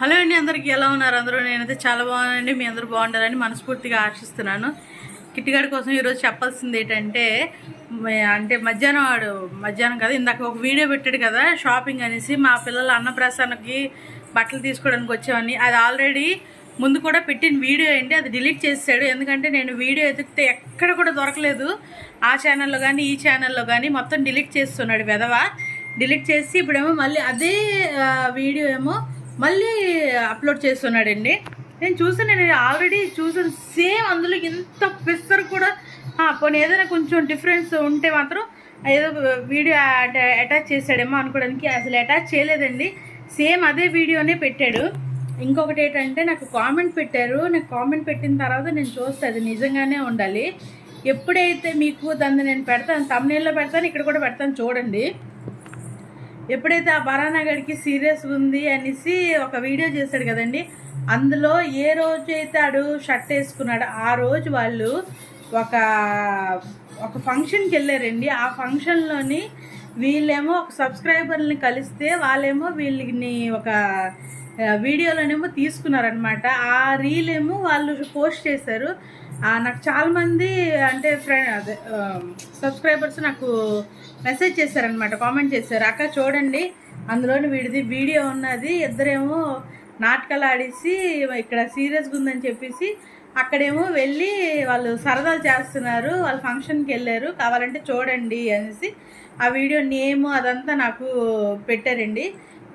Hello అండి అందరికీ ఎలా ఉన్నారు? అందరూ నేనైతే చాలా బాగున్నానండి. మీ అందరూ బాగుండాలని మనస్ఫూర్తిగా ఆశిస్తున్నాను. కిట్టిగాడి కోసం ఈరోజు చెప్పాల్సింది ఏంటంటే అంటే మధ్యాహ్నం వాడు మధ్యాహ్నం కదా ఇందాక ఒక వీడియో పెట్టాడు కదా షాపింగ్ అనేసి మా పిల్లల అన్నప్రాసానికి బట్టలు తీసుకోవడానికి వచ్చామని. అది ఆల్రెడీ ముందు కూడా పెట్టిన వీడియో ఏంటి అది డిలీట్ చేసాడు ఎందుకంటే నేను వీడియో ఎదిగితే ఎక్కడ కూడా దొరకలేదు. ఆ ఛానల్లో కానీ ఈ ఛానల్లో కానీ మొత్తం డిలీట్ చేస్తున్నాడు వెధవ. డిలీట్ చేసి ఇప్పుడేమో మళ్ళీ అదే వీడియో ఏమో మళ్ళీ అప్లోడ్ చేస్తున్నాడండి. నేను చూసాను నేను ఆల్రెడీ చూసాను సేమ్ అందులో ఇంత పిස්සర్ కూడా. పోనీ ఏదైనా కొంచెం డిఫరెన్స్ ఉంటే మాత్రం ఏదో వీడియో అటాచ్ చేశాడేమో అనుకోవడానికి అసలు అటాచ్ చేయలేదండి. సేమ్ అదే వీడియోనే పెట్టాడు. ఇంకొకటి ఏంటంటే నాకు కామెంట్ పెట్టారు. నాకు కామెంట్ పెట్టిన తర్వాత నేను చూస్తే అది నిజంగానే ఉండాలి. ఎప్పుడైతే మీకు దాన్ని నేను పెడతాను తమిళలో పెడతాను ఇక్కడ కూడా పెడతాను చూడండి. ఎప్పుడైతే ఆ బరానగడికి సీరియస్ ఉంది అనేసి ఒక వీడియో చేశాడు కదండి. అందులో ఏ రోజు అయితే ఆడు షర్ట్ వేసుకున్నాడో ఆ రోజు వాళ్ళు ఒక ఒక ఫంక్షన్కి వెళ్ళారండి. ఆ ఫంక్షన్లోని వీళ్ళేమో ఒక సబ్స్క్రైబర్ని కలిస్తే వాళ్ళేమో వీళ్ళని ఒక వీడియోలోనేమో తీసుకున్నారనమాట ఆ రీల్ ఏమో వాళ్ళు పోస్ట్ చేశారు. నాకు చాలామంది అంటే ఫ్రెండ్ అదే సబ్స్క్రైబర్స్ నాకు మెసేజ్ చేశారనమాట కామెంట్ చేశారు. అక్క చూడండి అందులోని వీడిది వీడియో ఉన్నది ఇద్దరేమో నాటకాలు ఆడేసి ఇక్కడ సీరియస్గా ఉందని చెప్పేసి అక్కడేమో వెళ్ళి వాళ్ళు సరదాలు చేస్తున్నారు వాళ్ళు ఫంక్షన్కి వెళ్ళారు కావాలంటే చూడండి అనేసి ఆ వీడియో నేమ్ అదంతా నాకు పెట్టారండి.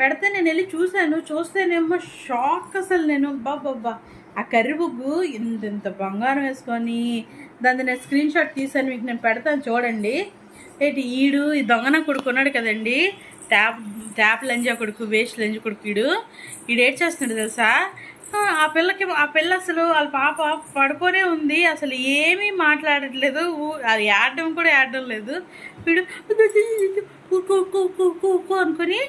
పెడితే నేను వెళ్ళి చూశాను. చూస్తేనేమో షాక్ అసలు నేను. బాబ్బా ఆ కర్రీ బుగ్గు ఇంత ఇంత బంగారం వేసుకొని దాన్ని నేను స్క్రీన్ షాట్ తీసాను మీకు నేను పెడతాను చూడండి. ఏంటి ఈడు ఈ దొంగన కొడుకున్నాడు కదండి. ట్యాప్ ట్యాప్ లంజా కొడుకు వేస్ట్ లంజ కొడుకు ఈడు. ఈడు ఏడ్ చేస్తున్నాడు తెలుసా? ఆ, పిల్లకి ఆ పిల్ల అసలు వాళ్ళ పాప పడుకోనే ఉంది. అసలు ఏమీ మాట్లాడట్లేదు. అది ఆడడం కూడా ఆడడం లేదు. వీడు కు- కు- కు- కు- కు- కు అనుకొని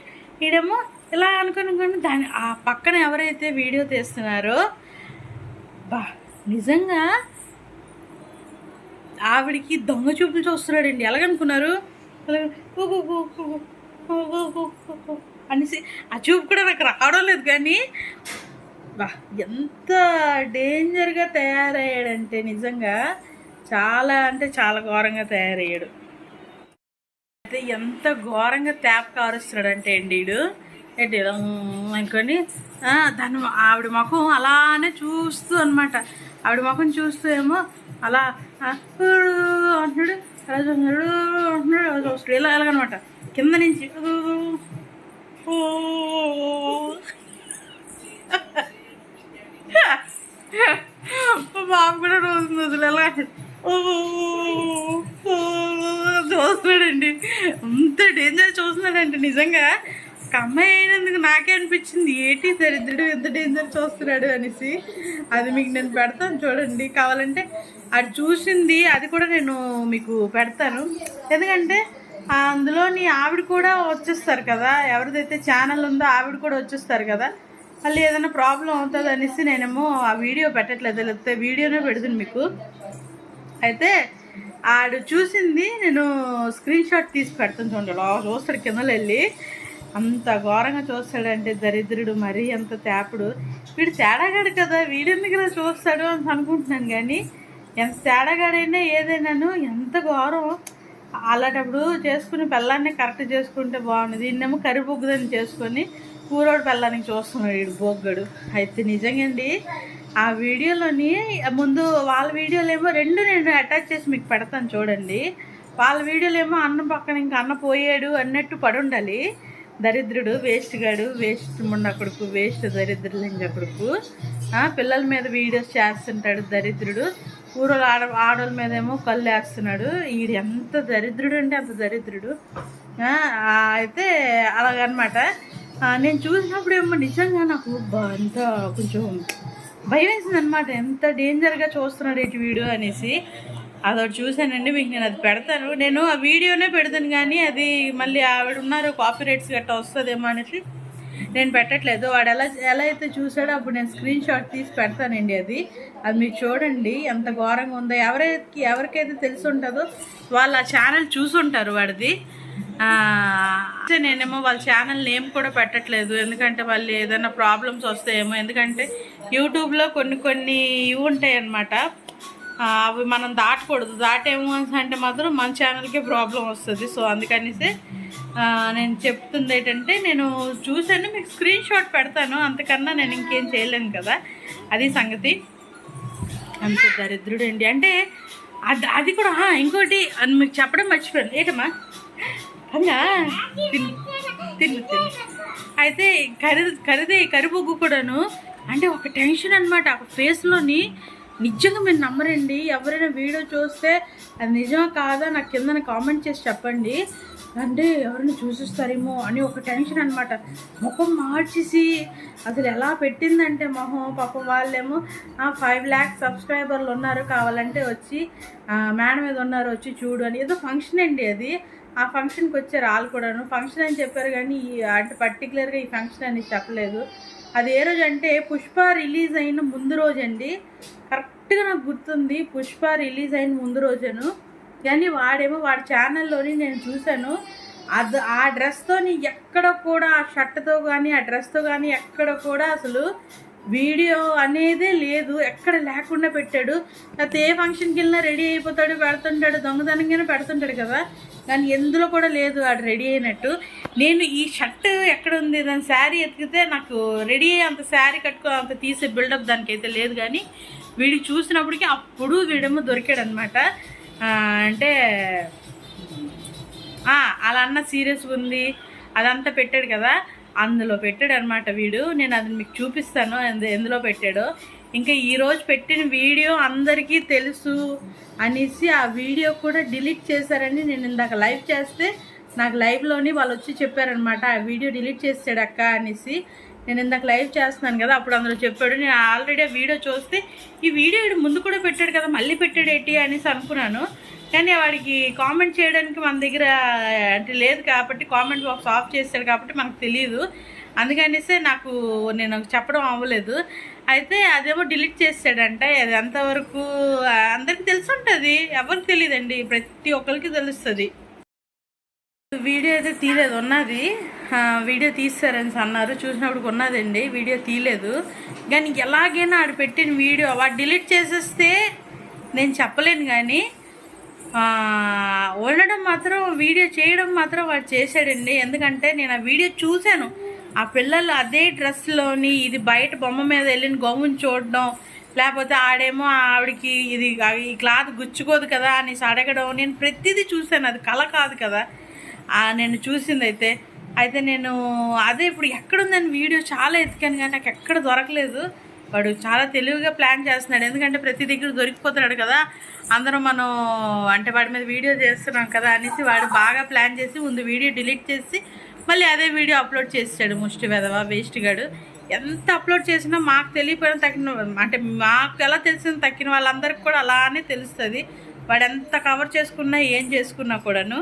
ఈడేమో ఇలా అనుకుని దాని ఆ పక్కన ఎవరైతే వీడియో తీస్తున్నారో బా నిజంగా ఆవిడికి దొంగ చూపులు చూస్తున్నాడండి ఎలాగనుకున్నారు అనేసి ఆ చూపు కూడా నాకు రావడం లేదు కానీ బా ఎంత డేంజర్గా తయారయ్యాడంటే నిజంగా చాలా అంటే చాలా ఘోరంగా తయారయ్యాడు అయితే ఎంత ఘోరంగా ట్యాప్ కారుస్తున్నాడంటే అండి వీడు ఏంటి అనుకోండి దాని ఆవిడ ముఖం అలానే చూస్తూ అనమాట ఆవిడ ముఖం చూస్తూ ఏమో అలా అంటున్నాడు అలా చూస్తున్నాడు అంటున్నాడు అలా ఇలా ఎలాగనమాట. కింద నుంచి బాబు కూడా రోజు రోజులు ఎలా చూస్తున్నాడండి. అంత డేంజర్ చూస్తున్నాడండి నిజంగా. ఒక అమ్మాయి అయినందుకు నాకే అనిపించింది. ఏంటి దరిద్రుడు? ఎంత డేంజర్ చూస్తున్నాడు అనేసి. అది మీకు నేను పెడతాను చూడండి. కావాలంటే అది చూసింది అది కూడా నేను మీకు పెడతాను. ఎందుకంటే అందులోని ఆవిడ కూడా వచ్చేస్తారు కదా. ఎవరిదైతే ఛానల్ ఉందో ఆవిడ కూడా వచ్చేస్తారు కదా. మళ్ళీ ఏదైనా ప్రాబ్లం అవుతుంది అనేసి నేనేమో ఆ వీడియో పెట్టట్లేదు. లేకపోతే వీడియోనే పెడుతుంది మీకు. అయితే ఆడు చూసింది నేను స్క్రీన్ షాట్ తీసి పెడతాను చూడండి అలా చూస్తాడు కిందలో వెళ్ళి అంత ఘోరంగా చూస్తాడంటే దరిద్రుడు మరీ అంత తేపుడు. వీడు తేడాగాడు కదా వీడెందుకు చూస్తాడు అని అనుకుంటున్నాను కానీ ఎంత తేడాగాడైనా ఏదైనాను ఎంత ఘోరం. అలాంటప్పుడు చేసుకుని పిల్లాన్ని కరెక్ట్ చేసుకుంటే బాగుంది దీన్నేమో కర్రీ చేసుకొని కూరోడు పిల్లానికి చూస్తున్నాడు వీడు బొగ్గడు. అయితే నిజంగండి ఆ వీడియోలోని ముందు వాళ్ళ వీడియోలు ఏమో రెండు నేను అటాచ్ చేసి మీకు పెడతాను చూడండి. వాళ్ళ వీడియోలు ఏమో అన్నం పక్కన ఇంకా అన్న పోయాడు అన్నట్టు పడుండాలి. దరిద్రుడు వేస్ట్ గాడు వేస్ట్ ముండ కొడుకు వేస్ట్ దరిద్రుడు కొడుకు. పిల్లల మీద వీడియోస్ చేస్తుంటాడు దరిద్రుడు. ఊరోళ్ళు ఆడ ఆడోళ్ళ మీద ఏమో కళ్ళు వేస్తున్నాడు. ఈడు ఎంత దరిద్రుడు అంటే అంత దరిద్రుడు. అయితే అలాగనమాట. నేను చూసినప్పుడు ఏమో నిజంగా నాకు అంత కొంచెం భయం వేసింది అనమాట ఎంత డేంజర్గా చూస్తున్నాడు ఇటు వీడియో అనేసి. అదొకటి చూశానండి మీకు నేను అది పెడతాను. నేను ఆ వీడియోనే పెడతాను కానీ అది మళ్ళీ ఆవిడ ఉన్నారు కాపీ రేట్స్ గట్టా వస్తుందేమో అనేసి నేను పెట్టట్లేదు. వాడు ఎలా ఎలా అయితే చూసాడో అప్పుడు నేను స్క్రీన్ షాట్ తీసి పెడతానండి అది. అది మీరు చూడండి ఎంత ఘోరంగా ఉందో. ఎవరికి ఎవరికైతే తెలిసి ఉంటుందో వాళ్ళు ఆ ఛానల్ చూసుంటారు వాడిది. ఆ, నేనేమో వాళ్ళ ఛానల్ నేమ్ కూడా పెట్టట్లేదు. ఎందుకంటే వాళ్ళు ఏదైనా ప్రాబ్లమ్స్ వస్తాయేమో. ఎందుకంటే యూట్యూబ్లో కొన్ని కొన్ని ఇవి ఉంటాయి అన్నమాట. అవి మనం దాటకూడదు. దాటేమో అంటే మాత్రం మన ఛానల్కే ప్రాబ్లం వస్తుంది. సో అందుకనేసి నేను చెప్తుంది ఏంటంటే నేను చూశాను మీకు స్క్రీన్ షాట్ పెడతాను. అంతకన్నా నేను ఇంకేం చేయలేను కదా. అది సంగతి. అంత దరిద్రుడు అండి. అంటే అది అది కూడా ఇంకోటి అని మీకు చెప్పడం మర్చిపోయాను. ఏటమ్మా? అంగా తిను తిను తిను. అయితే ఖరీదు ఖరీదే కరిబొగ్గు కూడాను. అంటే ఒక టెన్షన్ అనమాట ఒక ఫేస్లోని నిజంగా మీరు నమ్మరండి. ఎవరైనా వీడియో చూస్తే అది నిజమా కాదా నాకు కిందన కామెంట్ చేసి చెప్పండి. అంటే ఎవరైనా చూసిస్తారేమో అని ఒక టెన్షన్ అనమాట ముఖం మార్చేసి అసలు ఎలా పెట్టిందంటే మొహం పాపం వాళ్ళేమో ఫైవ్ ల్యాక్స్ సబ్స్క్రైబర్లు ఉన్నారు కావాలంటే వచ్చి మేడం మీద ఉన్నారు వచ్చి చూడు అని. ఏదో ఫంక్షన్ అండి అది. ఆ ఫంక్షన్కి వచ్చారు వాళ్ళు కూడాను. ఫంక్షన్ అని చెప్పారు కానీ ఈ అంటే పర్టికులర్గా ఈ ఫంక్షన్ అని చెప్పలేదు. అది ఏ రోజు అంటే పుష్ప రిలీజ్ అయిన ముందు రోజు అండి కరెక్ట్గా నాకు గుర్తుంది పుష్ప రిలీజ్ అయిన ముందు రోజును. కానీ వాడేమో వాడి ఛానల్లోని నేను చూశాను. అది ఆ డ్రెస్తో ఎక్కడ కూడా ఆ షర్ట్తో కానీ ఆ డ్రెస్తో కానీ ఎక్కడ కూడా అసలు వీడియో అనేదే లేదు ఎక్కడ లేకుండా పెట్టాడు. లేకపోతే ఏ ఫంక్షన్కి వెళ్ళినా రెడీ అయిపోతాడు పెడుతుంటాడు దొంగతనంగానే పెడుతుంటాడు కదా. కానీ ఎందులో కూడా లేదు వాడు రెడీ అయినట్టు. నేను ఈ షర్ట్ ఎక్కడ ఉంది దాని శారీ ఎతికితే నాకు రెడీ అయ్యి అంత శారీ కట్టుకో అంత తీసే బిల్డప్ దానికైతే లేదు కానీ వీడి చూసినప్పటికీ అప్పుడు వీడేమో దొరికాడు అనమాట అంటే అలా అన్న సీరియస్గా ఉంది అదంతా పెట్టాడు కదా. అందులో పెట్టాడు అనమాట వీడు. నేను అది మీకు చూపిస్తాను. ఎందులో పెట్టాడో. ఇంకా ఈరోజు పెట్టిన వీడియో అందరికీ తెలుసు అనేసి ఆ వీడియో కూడా డిలీట్ చేశారని నేను ఇందాక లైవ్ చేస్తే నాకు లైవ్లోని వాళ్ళు వచ్చి చెప్పారనమాట ఆ వీడియో డిలీట్ చేసాడు అక్క అనేసి. నేను ఇందాక లైవ్ చేస్తున్నాను కదా అప్పుడు అందులో చెప్పాడు. నేను ఆల్రెడీ ఆ వీడియో చూస్తే ఈ వీడియో ముందు కూడా పెట్టాడు కదా మళ్ళీ పెట్టాడు ఏంటి అనేసి అనుకున్నాను. కానీ వాడికి కామెంట్ చేయడానికి మన దగ్గర అంటే లేదు కాబట్టి కామెంట్ బాక్స్ ఆఫ్ చేశాడు కాబట్టి మనకు తెలియదు అందుకనేసే నాకు నేను చెప్పడం అవ్వలేదు. అయితే అదేమో డిలీట్ చేసాడంట అది అంతవరకు అందరికి తెలిసి ఉంటుంది ఎవరికి తెలియదండి. ప్రతి ఒక్కరికి తెలుస్తుంది. వీడియో అయితే తీయలేదు. ఉన్నది. వీడియో తీస్తారని అన్నారు. చూసినప్పుడు ఉన్నదండి. వీడియో తీయలేదు. కానీ ఎలాగైనా ఆడు పెట్టిన వీడియో వాడు డిలీట్ చేసేస్తే నేను చెప్పలేను కానీ ఆ, ఉండడం మాత్రం వీడియో చేయడం మాత్రం వాడు చేశాడండి. ఎందుకంటే నేను ఆ వీడియో చూశాను. ఆ పిల్లలు అదే డ్రెస్లోని ఇది బయట బొమ్మ మీద వెళ్ళిన గమ్ముని చూడడం లేకపోతే ఆడేమో ఆవిడకి ఇది ఈ క్లాత్ గుచ్చుకోదు కదా అనేసి అడగడం నేను ప్రతిదీ చూశాను. అది కళ కాదు కదా. నేను చూసింది అయితే అయితే నేను అదే ఇప్పుడు ఎక్కడుందని వీడియో చాలా ఎతికాను కానీ నాకు ఎక్కడ దొరకలేదు. వాడు చాలా తెలివిగా ప్లాన్ చేస్తున్నాడు. ఎందుకంటే ప్రతి దగ్గర దొరికిపోతున్నాడు కదా. అందరం మనం అంటే వాడి మీద వీడియో చేస్తున్నాం కదా అనేసి వాడు బాగా ప్లాన్ చేసి ముందు వీడియో డిలీట్ చేసి మళ్ళీ అదే వీడియో అప్లోడ్ చేసాడు ముష్టి వెదవ వేస్ట్ గాడు. ఎంత అప్లోడ్ చేసినా మాకు తెలియపోయిన తక్కిన అంటే మాకు ఎలా తెలిసిన తక్కిన వాళ్ళందరికీ కూడా అలానే తెలుస్తుంది. వాడు ఎంత కవర్ చేసుకున్నా ఏం చేసుకున్నా కూడాను.